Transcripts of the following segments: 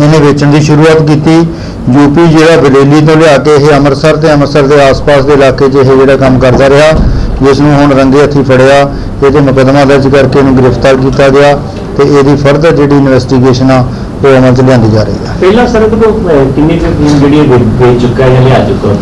ਇਹਨੇ ਵੇਚਣ ਦੀ ਸ਼ੁਰੂਆਤ ਕੀਤੀ। ਯੂਪੀ ਜਿਹੜਾ ਬਰੇਲੀ ਤੋਂ ਲਿਆ ਕੇ ਇਹ ਅੰਮ੍ਰਿਤਸਰ ਤੇ ਅੰਮ੍ਰਿਤਸਰ ਦੇ ਆਸ-ਪਾਸ ਦੇ ਇਲਾਕੇ 'ਚ ਇਹ ਜਿਹੜਾ ਕੰਮ ਕਰਦਾ ਰਿਹਾ ਜਿਸ ਨੂੰ ਹੁਣ ਰੰਗੇ ਹੱਥੀ ਫੜਿਆ। ਇਹਦੇ ਮੁਕੱਦਮਾ ਦਰਜ ਕਰਕੇ ਇਹਨੂੰ ਗ੍ਰਿਫਤਾਰ ਕੀਤਾ ਗਿਆ ਤੇ ਇਹਦੀ ਫਰਦਰ ਜਿਹੜੀ ਇਨਵੈਸਟੀਗੇਸ਼ਨ ਆ ਉਹ ਅਮਲ 'ਚ ਲਿਆਂਦੀ ਜਾ ਰਹੀ ਆ। ਪਹਿਲਾਂ ਸਰ ਤੋਂ ਕਿੰਨੀ ਕੁ ਜਿਹੜੀ ਵੇਚ ਚੁੱਕਾ ਹੈ ਜਾਂ ਲਿਆ ਚੁੱਕਾ?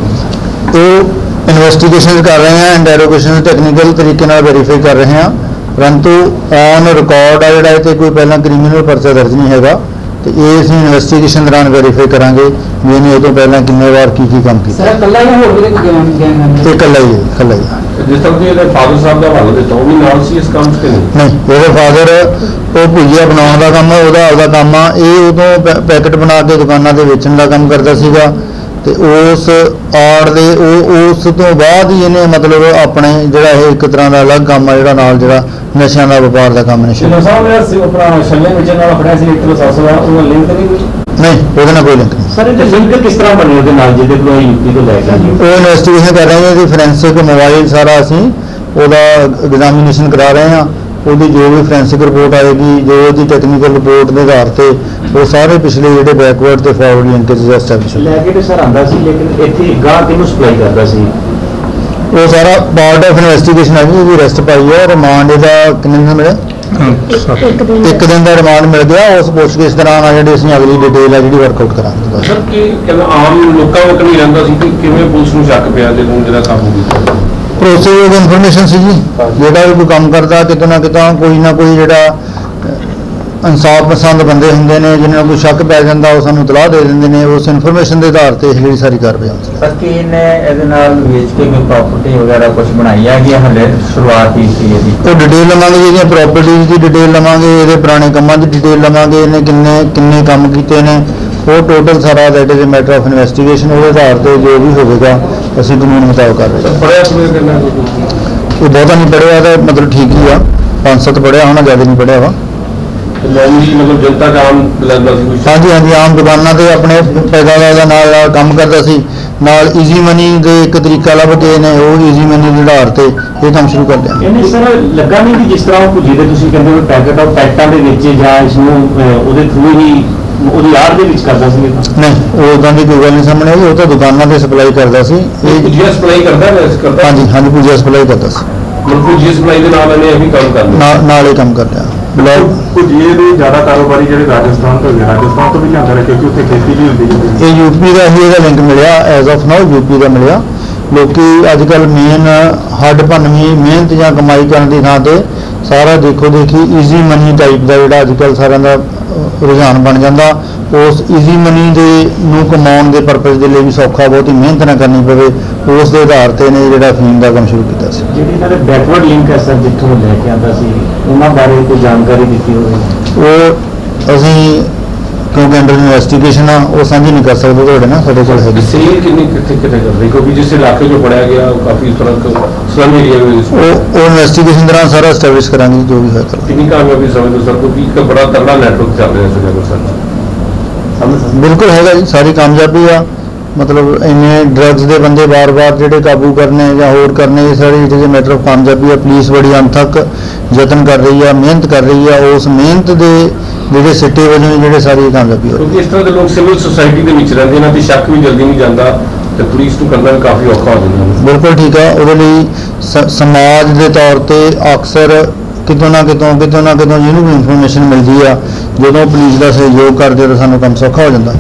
ਉਹ ਇਨਵੈਸਟੀਗੇਸ਼ਨ ਕਰ ਰਹੇ ਹਾਂ ਇੰਟਰੋਗੇਸ਼ਨ ਟੈਕਨੀਕਲ ਤਰੀਕੇ ਨਾਲ ਵੈਰੀਫਾਈ ਕਰ ਰਹੇ ਹਾਂ ਪਰੰਤੂ ਔਨ ਰਿਕਾਰਡ ਆ ਜਿਹੜਾ ਇਹ ਤੇ ਕੋਈ ਪਹਿਲਾਂ ਕ੍ਰਿਮੀਨਲ ਪਰਚਾ ਦਰਜ ਨਹੀਂ ਹੈਗਾ। ਤੇ ਇਹ ਅਸੀਂ ਇਨਵੈਸਟੀਗੇਸ਼ਨ ਦੌਰਾਨ ਵੈਰੀਫਾਈ ਕਰਾਂਗੇ ਵੀ ਇਹਨੇ ਇਹ ਤੋਂ ਪਹਿਲਾਂ ਕਿੰਨੇ ਵਾਰ ਕੀ ਕੀ ਕੰਮ ਕੀਤਾ। ਸਰ ਕੱਲਾ ਹੀ ਹੋਰ ਵੀ ਕੋਈ ਗੈਂਗ ਗੈਂਗ ਤੇ ਇਕੱਲਾ ਹੀ ਹੈ ਇਕੱਲਾ ਹੀ ਹੈ। ਜਿਸ ਤਰ੍ਹਾਂ ਕਿ ਇਹਦੇ ਫਾਦਰ ਸਾਹਿਬ ਦਾ ਹਵਾਲਾ ਦਿੱਤਾ ਉਹ ਵੀ ਨਾਲ ਸੀ ਇਸ ਕੰਮ 'ਚ ਕਿ ਨਹੀਂ? ਨਹੀਂ ਇਹਦੇ ਫਾਦਰ ਉਹ ਭੁਜੀਆ ਬਣਾਉਣ ਦਾ ਕੰਮ ਉਹਦਾ ਆਪਦਾ ਕੰਮ ਆ। ਇਹ ਉਦੋਂ ਪੈ- ਪੈਕਟ ਬਣਾ ਕੇ ਦੁਕਾਨਾਂ ਤੇ ਵੇਚਣ ਦਾ ਕੰਮ ਕਰਦਾ ਸੀਗਾ। ਤੇ ਉਸ ਆੜ ਦੇ ਉਹ ਉਸ ਤੋਂ ਬਾਅਦ ਹੀ ਇਹਨੇ ਮਤਲਬ ਆਪਣੇ ਜਿਹੜਾ ਇਹ ਇੱਕ ਤਰ੍ਹਾਂ ਦਾ ਅਲੱਗ ਕੰਮ ਆ ਜਿਹੜਾ ਨਾਲ ਜਿਹੜਾ ਨਸ਼ਿਆਂ ਦਾ ਵਪਾਰ ਦਾ ਕੰਮ ਨਸ਼ਾ ਸ਼ਿਲੋ ਸਾਹਿਬ ਸੀ ਆਪਣਾ ਛੱਲੇ ਵਿੱਚ ਨਾਲ ਫੜਿਆ ਸੀ ਲੀਟਰ ਸੱਸ ਦਾ ਉਹ ਲਿੰਕ ਨਹੀਂ ਕੋਈ? ਨਹੀਂ ਉਹਦੇ ਨਾਲ ਕੋਈ ਲਿੰਕ ਨਹੀਂ। ਸਰ ਇਹ ਲਿੰਕ ਕਿਸ ਤਰ੍ਹਾਂ ਬਣੇ ਉਹਦੇ ਨਾਲ ਜਿਹਦੇ ਕੋਲ ਯੂਪੀ ਤੋਂ ਲੈ ਆਏ ਉਹ ਇਨਵੈਸਟੀਗੇਸ਼ਨ ਕਰ ਰਹੇ ਹਾਂ ਜੀ ਫੋਰੈਂਸਿਕ ਮੋਬਾਈਲ ਸਾਰਾ ਅਸੀਂ ਉਹਦਾ ਐਗਜ਼ਾਮੀਨੇਸ਼ਨ ਕਰਾ ਰਹੇ ਹਾਂ। ਉਹਦੀ ਜੋ ਵੀ ਫੋਰੈਂਸਿਕ ਰਿਪੋਰਟ ਆਏਗੀ ਜੋ ਉਹਦੀ ਟੈਕਨੀਕਲ ਰਿਪੋਰਟ ਦੇ ਆਧਾਰ ਤੇ ਉਹ ਸਾਰੇ ਪਿਛਲੇ ਜਿਹੜੇ ਬੈਕਵਰਡ ਤੇ ਫਾਰਵਰਡ ਲਿੰਕੇਜ ਐਸਟੈਬਲਿਸ਼ ਲੈ ਕੇ ਤੇ ਸਰ ਆਂਦਾ ਸੀ ਲੇਕਿਨ ਇੱਥੇ ਗਾਹ ਕਿਹਨੂੰ ਸਪਲਾਈ ਕਰਦਾ ਸੀ? ਉਹ ਸਾਰਾ ਪਾਰਟ ਆਫ ਇਨਵੈਸਟੀਗੇਸ਼ਨ ਹੈ ਜੀ ਉਹਦੀ ਰੈਸਟ ਪਾਈ ਹੈ ਰਿਮਾਂਡ ਇਹਦਾ ਕਿੰਨੇ ਦਿਨ ਮਿਲਿਆ? ਇੱਕ ਦਿਨ। ਦਾ। ਰਿਮਾਂਡ ਮਿਲ ਗਿਆ ਉਸ ਪੁੱਛਗਿੱਛ ਦੌਰਾਨ ਆ ਜਿਹੜੀ ਅਸੀਂ ਅਗਲੀ ਡਿਟੇਲ ਆ ਜਿਹੜੀ ਵਰਕਆਊਟ ਕਰਾਂਗੇ। ਸਰ ਕੀ ਆਮ ਲੋਕਾਂ ਵਕ ਨਹੀਂ ਰਹਿੰਦਾ ਸੀ ਕਿ ਕਿਵੇਂ ਪੁਲਿਸ ਨੂੰ ਸ਼ੱਕ ਪਿਆ ਜਦੋਂ ਜਿਹੜਾ ਕਾਬੂ ਕੀਤਾ? ਭਰੋਸੇਯੋਗ ਇਨਫੋਰਮੇਸ਼ਨ ਸੀ ਜੀ ਜਿਹੜਾ ਵੀ ਕੋਈ ਕੰਮ ਕਰਦਾ ਕਿਤੇ ਨਾ ਕਿਤੇ ਕੋਈ ਨਾ ਕੋਈ ਜਿਹੜਾ ਇਨਸਾਫ ਪਸੰਦ ਬੰਦੇ ਹੁੰਦੇ ਨੇ ਜਿਨ੍ਹਾਂ ਨੂੰ ਕੋਈ ਸ਼ੱਕ ਪੈ ਜਾਂਦਾ ਉਹ ਸਾਨੂੰ ਇਤਲਾਹ ਦੇ ਦਿੰਦੇ ਨੇ। ਉਸ ਇਨਫੋਰਮੇਸ਼ਨ ਦੇ ਆਧਾਰ ਤੇ ਇਹ ਜਿਹੜੀ ਸਾਰੀ ਕਾਰਵਾਈ ਹੁੰਦੀ ਹੈ। ਸਰ ਕੀ ਇਹਨੇ ਇਹਦੇ ਨਾਲ ਵੇਚ ਕੇ ਕੋਈ ਪ੍ਰਾਪਰਟੀ ਵਗੈਰਾ ਕੁਝ ਬਣਾਈ ਹੈ ਕਿ ਹਲੇ ਸ਼ੁਰੂਆਤ ਹੀ ਸੀ ਇਹਦੀ? ਉਹ ਡਿਟੇਲ ਲਵਾਂਗੇ ਇਹਦੀਆਂ ਪ੍ਰਾਪਰਟੀਜ਼ ਦੀ ਡਿਟੇਲ ਲਵਾਂਗੇ ਇਹਦੇ ਪੁਰਾਣੇ ਕੰਮਾਂ ਦੀ ਡਿਟੇਲ ਲਵਾਂਗੇ ਇਹਨੇ ਕਿੰਨੇ ਕਿੰਨੇ ਕੰਮ ਕੀਤੇ ਨੇ ਉਹ ਟੋਟਲ ਸਾਰਾ that is a matter of investigation ਉਹਦੇ ਆਧਾਰ ਤੇ ਜੋ ਵੀ ਹੋਵੇਗਾ ਅਸੀਂ ਕਾਨੂੰਨ ਮੁਤਾਬਕ ਕਰ ਰਹੇ ਹਾਂ। ਪੜਿਆ ਸੁਣਿਆ ਕਿੰਨਾ ਇਹ ਬਹੁਤਾ ਨਹੀਂ ਪੜਿਆ ਤਾਂ ਮਤਲਬ ਠੀਕ ਹੀ ਆ। ਪੰਜ ਸੱਤ ਪੜਿਆ ਹੋਣਾ ਜ਼ਿਆਦਾ ਨਹੀਂ ਪੜਿਆ ਵਾ। ਨੌਮੀ ਮਤਲਬ ਜਨਤਾ ਦਾ ਆਮ ਲੈਂਦਾ ਸੀ ਕੋਈ ਹਾਂਜੀ ਹਾਂਜੀ ਆਮ ਦੁਕਾਨਾਂ ਤੇ ਆਪਣੇ ਪੈਦਾਵਾਰ ਦਾ ਨਾਲ ਕੰਮ ਕਰਦਾ ਸੀ। ਨਾਲ ਈਜ਼ੀ ਮਨੀ ਦੇ ਇੱਕ ਤਰੀਕਾ ਲੱਭ ਕੇ ਨੇ ਉਹ ਈਜ਼ੀ ਮਨੀ ਦੇ ਆਧਾਰ ਤੇ ਇਹ ਕੰਮ ਸ਼ੁਰੂ ਕਰ ਲਿਆ। ਇਹਨੇ ਸਰ ਲੱਗਾ ਨਹੀਂ ਕਿ ਜਿਸ ਤਰ੍ਹਾਂ ਉਹ ਜਿਹਦੇ ਤੁਸੀਂ ਕਹਿੰਦੇ ਹੋ ਪੈਕਟ ਆਫ ਪੈਕਟਾਂ ਦੇ ਵਿੱਚ ਜਾਂ ਇਸ ਨੂੰ ਅਹ, ਉਹਦੇ ਥਰੂ ਹੀ ਉਹਦੀ ਆੜ ਦੇ ਵਿੱਚ ਕਰਦਾ ਸੀ ਇਹ ਤਾਂ। ਨਹੀਂ ਉਹ ਉਦਾਂ ਦੀ ਕੋਈ ਗੱਲ ਨਹੀਂ ਸਾਹਮਣੇ ਆਈ ਉਹ ਤਾਂ ਦੁਕਾਨਾਂ ਤੇ ਸਪਲਾਈ ਕਰਦਾ ਸੀ। ਇਹ ਜੀ ਸਪਲਾਈ ਕਰਦਾ ਹੈ ਇਸ ਕਰਦਾ? ਹਾਂਜੀ ਹਾਂਜੀ ਪੂਜਾ ਸਪਲਾਈ ਕਰਦਾ ਸੀ। ਮਤਲਬ ਜੀ ਸਪਲਾਈ ਦੇ ਨਾਲ ਇਹਨੇ ਇਹ ਵੀ ਕੰਮ ਕਰ ਲਿਆ? ਨਾਲ ਨਾਲ ਇਹ ਕੰਮ ਕਰ ਲਿਆ। ਬਲੌਗ ਭੁਜੀਏ ਦੇ ਜ਼ਿਆਦਾ ਕਾਰੋਬਾਰੀ ਜਿਹੜੇ ਰਾਜਸਥਾਨ ਤੋਂ ਨੇ ਰਾਜਸਥਾਨ ਤੋਂ ਵੀ ਲਿਆਂਦਾ ਰਿਹਾ ਕਿਉਂਕਿ ਉੱਥੇ ਖੇਤੀ ਵੀ ਹੁੰਦੀ ਹੈ। ਇਹ ਯੂਪੀ ਦਾ ਹੀ ਇਹਦਾ ਲਿੰਕ ਮਿਲਿਆ ਐਜ਼ ਆਫ ਨਾਓ ਯੂਪੀ ਦਾ ਮਿਲਿਆ। ਲੋਕੀ ਅੱਜ ਕੱਲ ਮੇਨ ਹੱਡ ਭੰਨਵੀਂ ਮਿਹਨਤ ਜਾਂ ਕਮਾਈ ਕਰਨ ਦੀ ਥਾਂ ਤੇ ਸਾਰਾ ਦੇਖੋ ਦੇਖੀ ਈਜ਼ੀ ਮਨੀ ਟਾਈਪ ਦਾ ਜਿਹੜਾ ਅੱਜ ਕੱਲ ਸਾਰਿਆਂ ਦਾ ਰੁਝਾਨ ਬਣ ਜਾਂਦਾ ਉਸ ਈਜ਼ੀ ਮਨੀ ਦੇ ਨੂੰ ਕਮਾਉਣ ਦੇ ਪਰਪਸ ਦੇ ਲਈ ਵੀ ਸੌਖਾ ਬਹੁਤੀ ਮਿਹਨਤ ਨਾ ਕਰਨੀ ਪਵੇ ਉਸ ਦੇ ਆਧਾਰ ਤੇ ਨੇ ਜਿਹੜਾ ਫੀਮ ਦਾ ਕੰਮ ਸ਼ੁਰੂ ਕੀਤਾ ਸੀ। ਜਿਹੜੀ ਇਹਨਾਂ ਦੇ ਬੈਕਵਰਡ ਲਿੰਕ ਹੈ ਸਰ ਜਿੱਥੋਂ ਲੈ ਕੇ ਆਂਦਾ ਸੀ ਉਹਨਾਂ ਬਾਰੇ ਕੋਈ ਜਾਣਕਾਰੀ ਦਿੱਤੀ ਹੋਵੇ। ਉਹ ਅਸੀਂ ਕਿਉਂਕਿ ਅੰਡਰ ਇਨਵੈਸਟੀਗੇਸ਼ਨ ਆ ਉਹ ਸਾਂਝੀ ਨਹੀਂ ਕਰ ਸਕਦੇ ਤੁਹਾਡੇ ਨਾਲ ਸਾਡੇ ਕੋਲ ਹੈਗੀ। ਸੇਲ ਕਿੰਨੀ ਕਿੱਥੇ ਕਿੱਥੇ ਕਰ ਰਹੀ? ਕਿਉਂਕਿ ਜਿਸ ਇਲਾਕੇ 'ਚੋਂ ਪੜਿਆ ਗਿਆ ਉਹ ਕਾਫੀ ਇਸ ਤਰ੍ਹਾਂ ਸਲਮ ਏਰੀਆ ਵਿੱਚ ਉਹ ਉਹ ਇਨਵੈਸਟੀਗੇਸ਼ਨ ਦੌਰਾਨ ਸਾਰਾ ਐਸਟੈਬਲਿਸ਼ ਕਰਾਂਗੇ ਜੋ ਵੀ ਹੋਏਗਾ ਕਿੰਨੀ ਕਾਮਯਾਬੀ ਸਮਝਦੇ ਹੋ ਸਰ ਕਿਉਂਕਿ ਇੱਕ ਬੜਾ ਤਗੜਾ ਨੈਟਵਰਕ ਚੱਲ ਰਿਹਾ ਸੀ ਜਗਰ ਸਰ ਬਿਲਕੁਲ ਹੈਗਾ ਜੀ ਸਾਰੀ ਕਾਮਯਾਬੀ ਆ। ਮਤਲਬ ਇੰਨੇ ਡਰੱਗਸ ਦੇ ਬੰਦੇ ਬਾਰ-ਬਾਰ ਜਿਹੜੇ ਕਾਬੂ ਕਰਨੇ ਜਾਂ ਹੋਰ ਕਰਨੇ ਇਹ ਸਾਰੀ ਇਜ਼ ਮੈਟਰ ਆਫ ਕਾਮਯਾਬੀ ਹੈ ਪੁਲਿਸ ਬੜੀ ਅੰਤਕ ਯਤਨ ਕਰ ਰਹੀ ਹੈ ਮਿਹਨਤ ਕਰ ਰਹੀ ਹੈ ਉਸ ਮਿਹਨਤ ਦੇ ਜਿਹੜੇ ਸਿੱਟੇ ਵਜੋਂ ਹੀ ਜਿਹੜੇ ਸਾਰੀ ਕਾਮਯਾਬੀ ਹੋਈ। ਕਿਉਂਕਿ ਇਸ ਤਰ੍ਹਾਂ ਦੇ ਲੋਕ ਸਿਵਲ ਸੁਸਾਇਟੀ ਦੇ ਵਿੱਚ ਰਹਿੰਦੇ ਇਹਨਾਂ ਤੇ ਸ਼ੱਕ ਵੀ ਜਲਦੀ ਨਹੀਂ ਜਾਂਦਾ ਤੇ ਪੁਲਿਸ ਨੂੰ ਕਰਨਾ ਵੀ ਕਾਫੀ ਔਖਾ ਹੋ ਜਾਂਦਾ। ਹੈ ਬਿਲਕੁਲ ਠੀਕ ਹੈ ਉਹਦੇ ਲਈ ਸਮਾਜ ਦੇ ਤੌਰ ਤੇ ਅਕਸਰ ਕਿਤੋਂ ਨਾ ਕਿਤੋਂ ਕਿਤੋਂ ਨਾ ਕਿਤੋਂ ਜਿਹਨੂੰ ਵੀ ਇਨਫੋਰਮੇਸ਼ਨ ਮਿਲਦੀ ਆ ਜਦੋਂ ਪੁਲਿਸ ਦਾ ਸਹਿਯੋਗ ਕਰਦੇ ਤਾਂ ਸਾਨੂੰ ਕੰਮ ਸੌਖਾ ਹੋ ਜਾਂਦਾ।